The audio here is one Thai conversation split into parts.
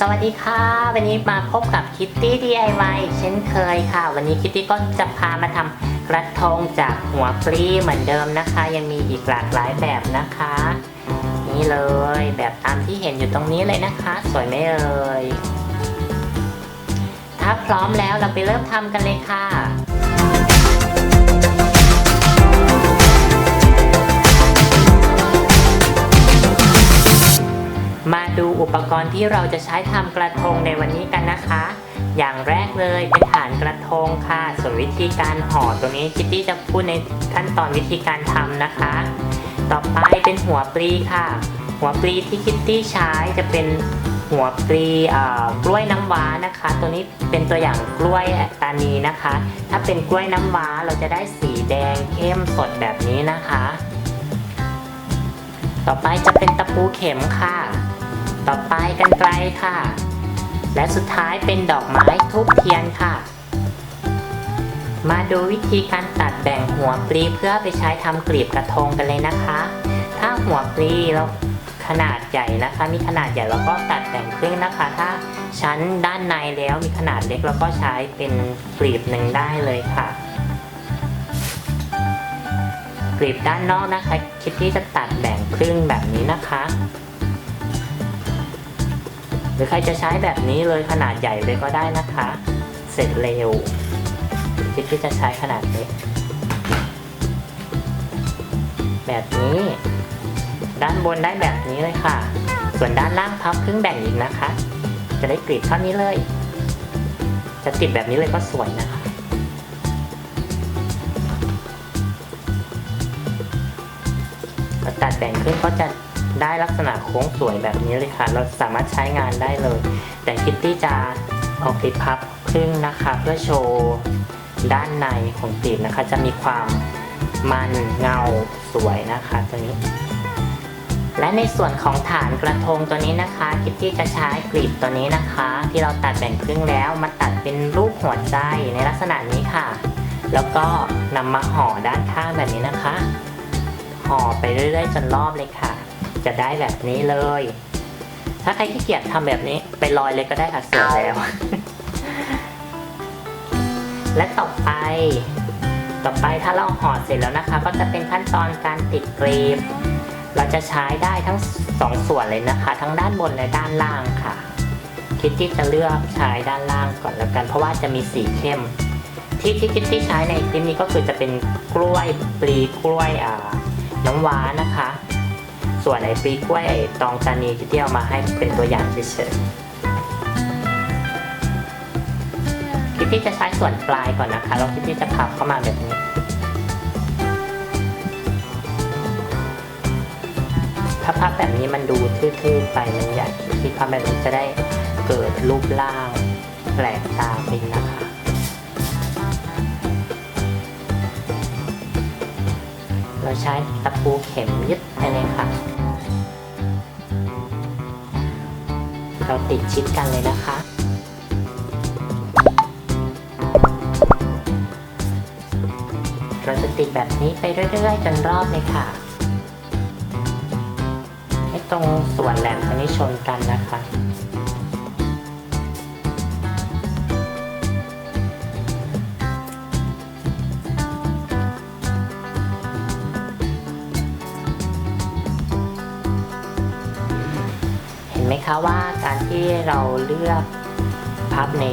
สวัสดีค่ะ วันนี้มาพบกับคิตตี้ DIY เช่นเคยค่ะ วันนี้คิตตี้ก็จะพามาทำกระทงจากหัวปลีเหมือนเดิมนะคะ ยังมีอีกหลากหลายแบบนะคะ นี่เลยแบบตามที่เห็นอยู่ตรงนี้เลยนะคะ สวยไหมเอ่ยถ้าพร้อมแล้วเราไปเริ่มทำกันเลยค่ะ มาดูอุปกรณ์ที่เราจะใช้ทำกระทงในวันนี้กันนะคะ อย่างแรกเลยเป็นฐานกระทงค่ะ ส่วนวิธีการห่อตัวนี้คิตตี้จะพูดในขั้นตอนวิธีการทำนะคะ ต่อไปเป็นหัวปลีค่ะ หัวปลีที่คิตตี้ใช้จะเป็นหัวปลีเอ่อกล้วยน้ำว้านะคะ ตัวนี้เป็นตัวอย่างกล้วยตานีนะคะ ถ้าเป็นกล้วยน้ำว้าเราจะได้สีแดงเข้มสดแบบนี้นะคะ ต่อไปจะเป็นตะปูเข็มค่ะ ต่อไปกันไกลค่ะ และสุดท้ายเป็นดอกไม้ทูบเทียนค่ะ มาดูวิธีการตัดแบ่งหัวปลีเพื่อไปใช้ทำกลีบกระทงกันเลยนะคะ ถ้าหัวปลีเราขนาดใหญ่นะคะ มีขนาดใหญ่เราก็ตัดแบ่งครึ่งนะคะ ถ้าชั้นด้านในแล้วมีขนาดเล็กเราก็ใช้เป็นกลีบหนึ่งได้เลยค่ะกลีบด้านนอกนะคะ คิดที่จะตัดแบ่งครึ่งแบบนี้นะคะ หรือใครจะใช้แบบนี้เลยขนาดใหญ่เลยก็ได้นะคะ เสร็จเร็วคิดที่จะใช้ขนาดเล็กแบบนี้ ด้านบนได้แบบนี้เลยค่ะ ส่วนด้านล่างพับครึ่งแบ่งอีกนะคะ จะได้กรีดเท่านี้เลย จะติดแบบนี้เลยก็สวยนะคะตัดแบ่งขึ้นก็จะ ได้ลักษณะโค้งสวยแบบนี้เลยค่ะ เราสามารถใช้งานได้เลย แต่คิตตี้จะเอาคลิปพับครึ่งนะคะ เพื่อโชว์ด้านในของกลีบนะคะ จะมีความมันเงาสวยนะคะตัวนี้ และในส่วนของฐานกระทงตัวนี้นะคะคิตตี้จะใช้กลีบตัวนี้นะคะ ที่เราตัดแบ่งครึ่งแล้วมาตัดเป็นรูปหัวใจในลักษณะนี้ค่ะ แล้วก็นำมาห่อด้านข้างแบบนี้นะคะ ห่อไปเรื่อยๆจนรอบเลยค่ะ จะได้แบบนี้เลย ถ้าใครขี้เกียจทำแบบนี้ไปลอยเลยก็ได้ค่ะสวยแล้ว และต่อไป ต่อไปถ้าเราห่อเสร็จแล้วนะคะ ก็จะเป็นขั้นตอนการติดกรีบ เราจะใช้ได้ทั้งสองส่วนเลยนะคะ ทั้งด้านบนและด้านล่างค่ะ คิตตี้จะเลือกใช้ด้านล่างก่อนแล้วกัน เพราะว่าจะมีสีเข้มที่ที่คิตตี้ใช้ในคลิปนี้ก็คือจะเป็นกล้วยปลีกล้วยอ่าน้ำว้านะคะ ส่วนไอ้ปลีกล้วยไอ้ตองตานีที่เที่ยวมาให้เป็นตัวอย่างเฉยๆคิดที่จะใช้ส่วนปลายก่อนนะคะแล้วคิดที่จะพับเข้ามาแบบนี้ถ้าพับแบบนี้มันดูทื่อๆไปมันใหญ่คิดพับแบบนี้จะได้เกิดรูปร่างแปลกตาไปนะคะเราใช้ตะปูเข็มยึดไปเลยค่ะ เราติดชิดกันเลยนะคะ เราจะติดแบบนี้ไปเรื่อยๆจนรอบเลยค่ะ ให้ตรงส่วนแหลมตรงนี้ชนกันนะคะ ไหมคะว่าการที่เราเลือกพับใน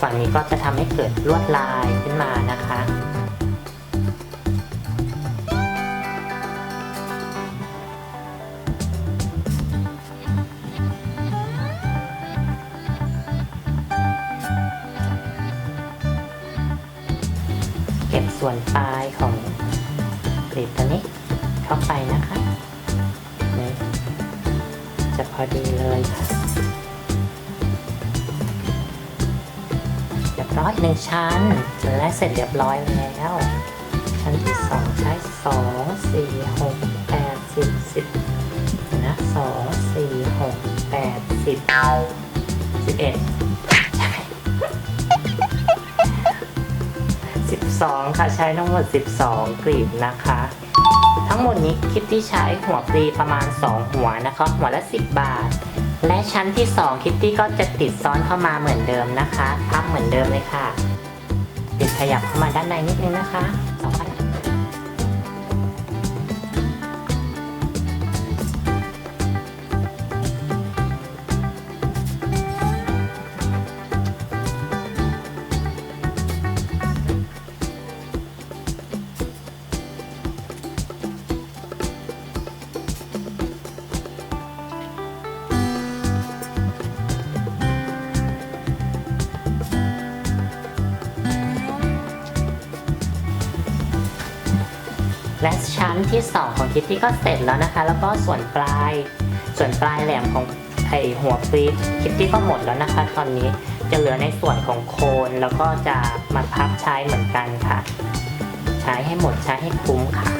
ฝั่งนี้ก็จะทำให้เกิดลวดลายขึ้นมานะคะเก็บส่วนปลายของกลีบตัวนี้เข้าไปนะคะ จะพอดีเลยค่ะเรียบร้อยหนึ่งชั้นแรกเสร็จเรียบร้อยแล้ว ชั้นที่สองใช้สองสี่หกแปดสิบสิบนะสองสี่หกแปดสิบสิบเอ็ดสิบสองค่ะใช้ทั้งหมดสิบสองกลีบนะคะ ทั้งหมดนี้คิดที่ใช้หัวปลีประมาณ 2 หัวนะคะหัวละ 10 บาท และชั้นที่ 2 คิตตี้ก็จะติดซ้อนเข้ามาเหมือนเดิมนะคะ พับเหมือนเดิมเลยค่ะ ติดขยับเข้ามาด้านในนิดนึงนะคะ และชั้นที่ 2 ของคิตตี้ก็เสร็จแล้วนะคะ แล้วก็ส่วนปลาย ส่วนปลายแหลมของไอหัวปลีคิตตี้ก็หมดแล้วนะคะ ตอนนี้จะเหลือในส่วนของโคนแล้วก็จะมาพับใช้เหมือนกันค่ะ ใช้ให้หมดใช้ให้คุ้มค่ะ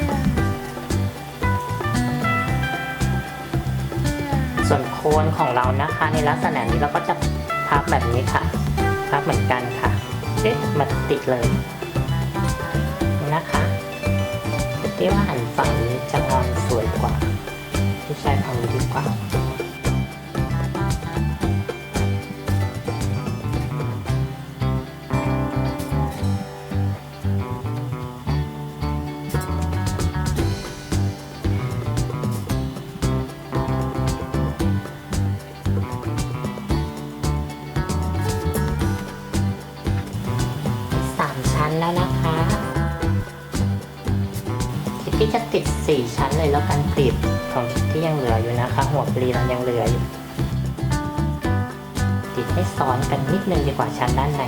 ส่วนโคนของเรานะคะ ในลักษณะนี้เราก็จะพับแบบนี้ค่ะ พับเหมือนกันค่ะเอ๊ะมาติดเลยนะคะ ที่ว่าหันฝั่งนี้จะงสวยกว่าที่ใช้ฝั่งนี้ดีกว่า ติดสี่ชั้นเลยแล้วกันกลีบของคิตตี้ยังเหลืออยู่นะคะ หัวปลีเรายังเหลืออยู่ ติดให้ซ้อนกันนิดนึงดีกว่าชั้นด้านใน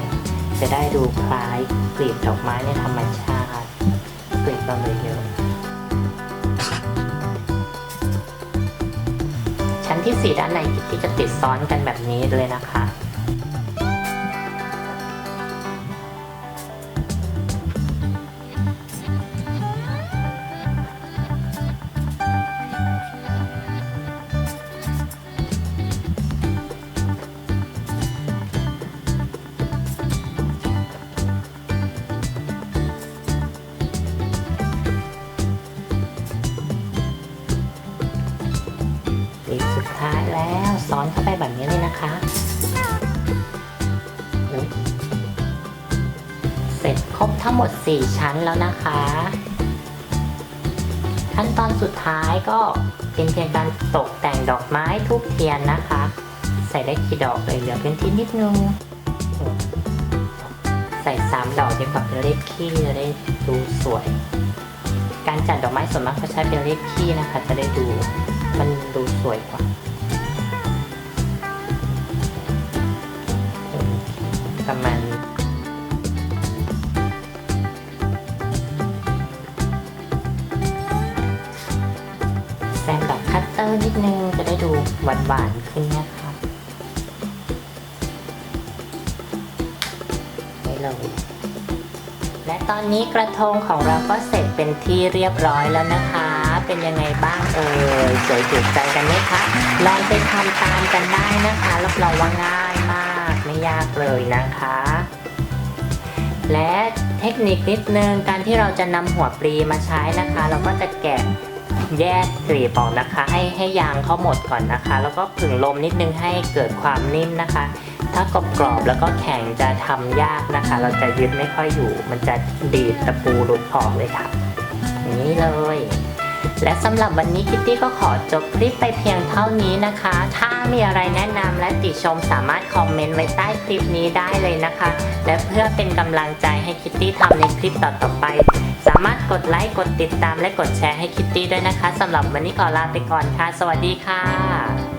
จะได้ดูคล้ายกลีบดอกไม้ในธรรมชาติกลีบเราเลยเยอะชั้นที่สี่ด้านในคิตตี้จะติดซ้อนกันแบบนี้เลยนะคะ แล้วซ้อนเข้าไปแบบนี้เลยนะคะ เสร็จครบทั้งหมด 4 ชั้นแล้วนะคะ ขั้นตอนสุดท้ายก็เป็นเพียงการตกแต่งดอกไม้ทูบเทียนนะคะ ใส่ได้กี่ดอกเลยเหลือพื้นที่นิดนึง ใส่ 3 ดอกดีกว่าเป็นเลขขี้จะได้ดูสวยการจัดดอกไม้ส่วนมากเขาใช้เป็นเลขขี้นะคะ จะได้ดูมันดูสวยกว่า ประมาณนี้แซมแบบคัตเตอร์นิดนึงจะได้ดูหวานๆขึ้นนะคะไม่เลยและตอนนี้กระทงของเราก็เสร็จเป็นที่เรียบร้อยแล้วนะคะ เป็นยังไงบ้างเอ่ยสวยถูกใจกันไหมคะ ลองไปทำตามกันได้นะคะ รับรองว่าง่าย ยากเลยนะคะ และเทคนิคนิดนึงการที่เราจะนำหัวปลีมาใช้นะคะ เราก็จะแกะแยกกลีบออกนะคะ ให้ให้ยางเขาหมดก่อนนะคะ แล้วก็ผึ่งลมนิดนึงให้เกิดความนิ่มนะคะ ถ้ากรอบๆแล้วก็แข็งจะทำยากนะคะ เราจะยึดไม่ค่อยอยู่ มันจะดีดตะปูหลุดออกเลยค่ะ นี้เลย และสำหรับวันนี้คิตตี้ก็ขอจบคลิปไปเพียงเท่านี้นะคะ ถ้ามีอะไรแนะนำและติชมสามารถคอมเมนต์ไว้ใต้คลิปนี้ได้เลยนะคะ และเพื่อเป็นกำลังใจให้คิตตี้ทำในคลิปต่อๆไป สามารถกดไลค์กดติดตามและกดแชร์ให้คิตตี้ด้วยนะคะสำหรับวันนี้ขอลาไปก่อนค่ะ สวัสดีค่ะ